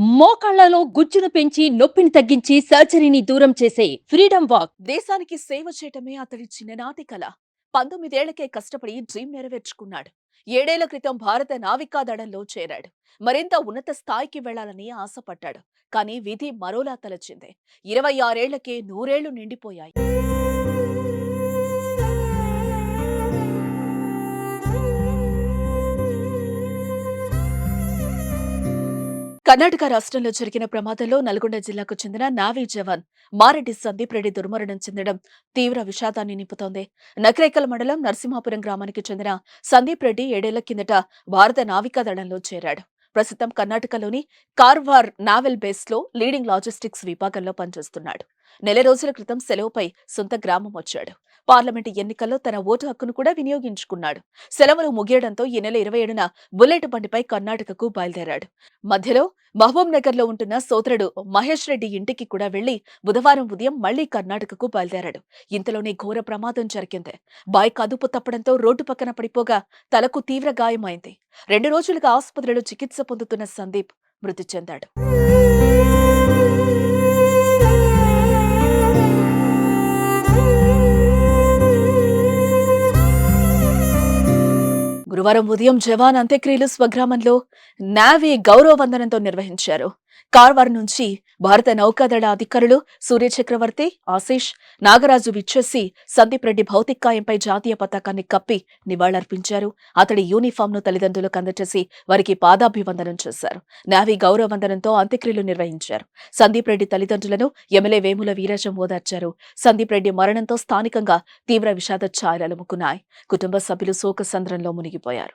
మోకాళ్ళలో గుజ్జును పెంచి నొప్పిని తగ్గించి సర్జరీని దూరం చేసే ఫ్రీడమ్ వాక్. దేశానికి సేవ చేయటమే అతడి చిన్ననాటి కల. పంతొమ్మిదేళ్ళకే కష్టపడి డ్రీమ్ నెరవేర్చుకున్నాడు. ఏడేళ్ళ క్రితం భారత నావికా దళంలో చేరాడు. మరింత ఉన్నత స్థాయికి వెళ్ళాలని ఆశపడ్డాడు. కానీ విధి మరోలా తలచింది. ఇరవై ఆరేళ్ళకే నూరేళ్ళు నిండిపోయాయి. కర్ణాటక రాష్ట్రంలో జరిగిన ప్రమాదంలో నల్గొండ జిల్లాకు చెందిన నావీ జవాన్ మారెడ్డి సందీప్ రెడ్డి దుర్మరణం చెందడం తీవ్ర విషాదాన్ని నింపుతోంది. నకరేకల్ మండలం నరసింహాపురం గ్రామానికి చెందిన సందీప్ రెడ్డి ఏడేళ్ళ కిందట భారత నావికాదళంలో చేరాడు. ప్రస్తుతం కర్ణాటకలోని కార్వార్ నావెల్ బేస్లో లీడింగ్ లాజిస్టిక్స్ విభాగంలో పనిచేస్తున్నాడు. నెల రోజుల క్రితం సెలవుపై సొంత గ్రామం వచ్చాడు. పార్లమెంటు ఎన్నికల్లో తన ఓటు హక్కును కూడా వినియోగించుకున్నాడు. సెలవులు ముగియడంతో ఈ నెల ఇరవై ఏడున బుల్లెట్ బండిపై కర్ణాటకకు బయలుదేరాడు. మధ్యలో మహబూబ్ నగర్లో ఉంటున్న సోదరుడు మహేష్ రెడ్డి ఇంటికి కూడా వెళ్ళి బుధవారం ఉదయం మళ్ళీ కర్ణాటకకు బయలుదేరాడు. ఇంతలోనే ఘోర ప్రమాదం జరిగింది. బైక్ అదుపు తప్పడంతో రోడ్డు పక్కన పడిపోగా తలకు తీవ్ర గాయమైంది. రెండు రోజులుగా ఆసుపత్రిలో చికిత్స పొందుతున్న సందీప్ మృతి చెందాడు. గురువారం ఉదయం జవాన్ అంత్యక్రియలు స్వగ్రామంలో నావీ గౌరవ వందనంతో నిర్వహించారు. కార్వార్ నుంచి భారత నౌకాదళ అధికారులు సూర్య చక్రవర్తి ఆశీష్ నాగరాజు విచ్చేసి సందీప్ రెడ్డి భౌతికాయంపై జాతీయ పతాకాన్ని కప్పి నివాళులర్పించారు. అతడి యూనిఫామ్ను తల్లిదండ్రులకు అందజేసి వారికి పాదాభివందనం చేశారు. నావీ గౌరవ వందనంతో అంత్యక్రియలు నిర్వహించారు. సందీప్ రెడ్డి తల్లిదండ్రులను ఎమ్మెల్యే వేముల వీరాజం ఓదార్చారు. సందీప్ రెడ్డి మరణంతో స్థానికంగా తీవ్ర విషాద ఛాయలు కుటుంబ సభ్యులు శోకసంద్రంలో మునిగిపోయారు.